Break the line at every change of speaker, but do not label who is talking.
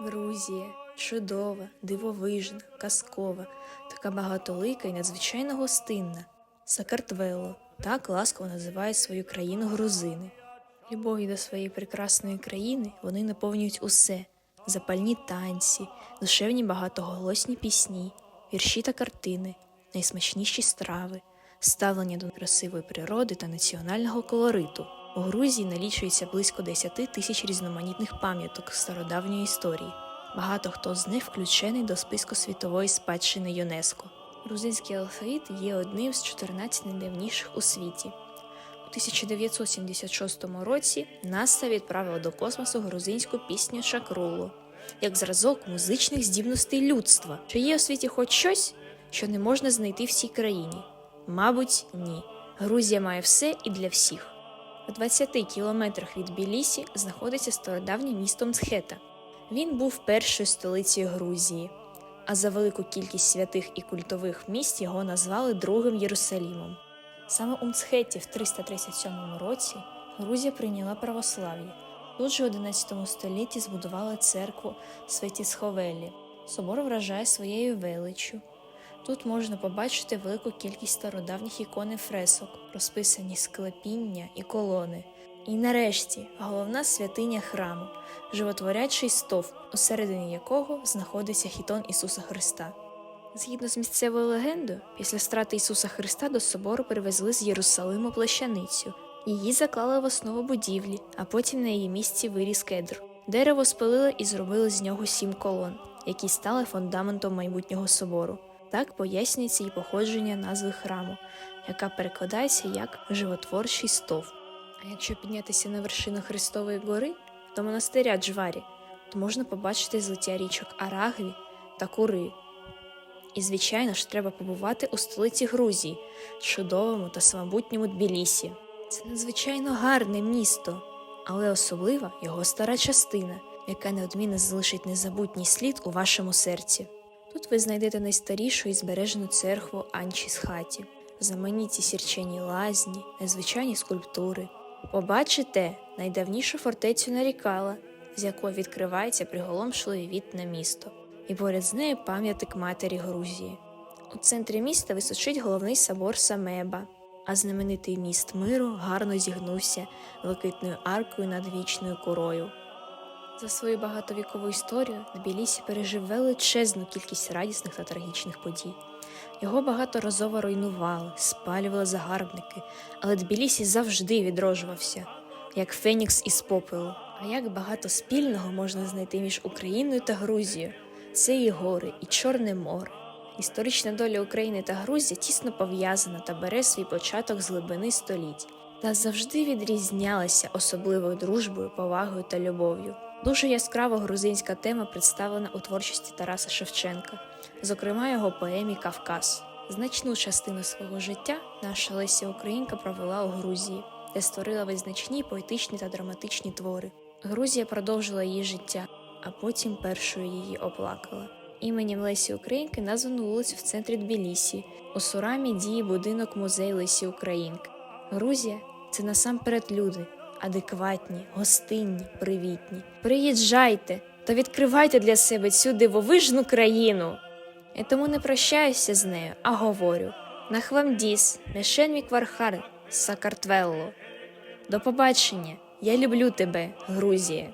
Грузія чудова, дивовижна, казкова, така багатолика і надзвичайно гостинна. Сакартвело так ласково називають свою країну грузини. Любов'ю до своєї прекрасної країни вони наповнюють усе: запальні танці, душевні багатоголосні пісні, вірші та картини, найсмачніші страви, ставлення до красивої природи та національного колориту. У Грузії налічується близько 10 тисяч різноманітних пам'яток стародавньої історії. Багато хто з них включений до списку світової спадщини ЮНЕСКО. Грузинський алфавіт є одним з 14 найдавніших у світі. У 1976 році НАСА відправила до космосу грузинську пісню Шакрулу як зразок музичних здібностей людства. Чи є у світі хоч щось, що не можна знайти в цій країні? Мабуть, ні. Грузія має все і для всіх. У 20 кілометрах від Білісі знаходиться стародавнє місто Мцхета. Він був першою столицею Грузії, а за велику кількість святих і культових місць його назвали Другим Єрусалімом. Саме у Мцхеті в 337 році Грузія прийняла православ'я. Тут же у 11 столітті збудували церкву Светісховелі. Собор вражає своєю величчю. Тут можна побачити велику кількість стародавніх ікон і фресок, розписані склепіння і колони. І нарешті головна святиня храму, животворячий стовп, усередині якого знаходиться хітон Ісуса Христа. Згідно з місцевою легендою, після страти Ісуса Христа до собору привезли з Єрусалиму плащаницю. Її заклали в основу будівлі, а потім на її місці виріс кедр. Дерево спилили і зробили з нього сім колон, які стали фундаментом майбутнього собору. Так пояснюється і походження назви храму, яка перекладається як животворчий стовп. А якщо піднятися на вершину Христової гори до монастиря Джварі, то можна побачити злиття річок Арагві та Кури. І, звичайно ж, треба побувати у столиці Грузії, чудовому та самобутньому Тбілісі. Це надзвичайно гарне місто, але особлива його стара частина, яка неодмінно залишить незабутній слід у вашому серці. Ви знайдете найстарішу і збережену церкву Анчі Схаті, знамениті сірчені лазні, незвичайні скульптури. Побачите найдавнішу фортецю Нарікала, з якої відкривається приголомшливий від на місто, і поряд з нею пам'ятник матері Грузії. У центрі міста височить головний собор Самеба, а знаменитий міст миру гарно зігнувся блакитною аркою над вічною корою. За свою багатовікову історію Тбілісі пережив величезну кількість радісних та трагічних подій. Його багаторазово руйнували, спалювали загарбники, але Тбілісі завжди відроджувався, як Фенікс із попелу. А як багато спільного можна знайти між Україною та Грузією? Це і гори, і Чорне море. Історична доля України та Грузії тісно пов'язана та бере свій початок з глибини століть, та завжди відрізнялася особливою дружбою, повагою та любов'ю. Дуже яскраво грузинська тема представлена у творчості Тараса Шевченка, зокрема його поемі Кавказ. Значну частину свого життя наша Леся Українка провела у Грузії, де створила визначні поетичні та драматичні твори. Грузія продовжила її життя, а потім першою її оплакала. Іменем Лесі Українки названо вулицю в центрі Тбілісі. У Сурамі діє будинок музей Лесі Українки. Грузія це насамперед люди, адекватні, гостинні, привітні. Приїжджайте та відкривайте для себе цю дивовижну країну. Я тому не прощаюся з нею, а говорю Нахвамдіс, Мешен Квархар, Сакартвелло. До побачення! Я люблю тебе, Грузія.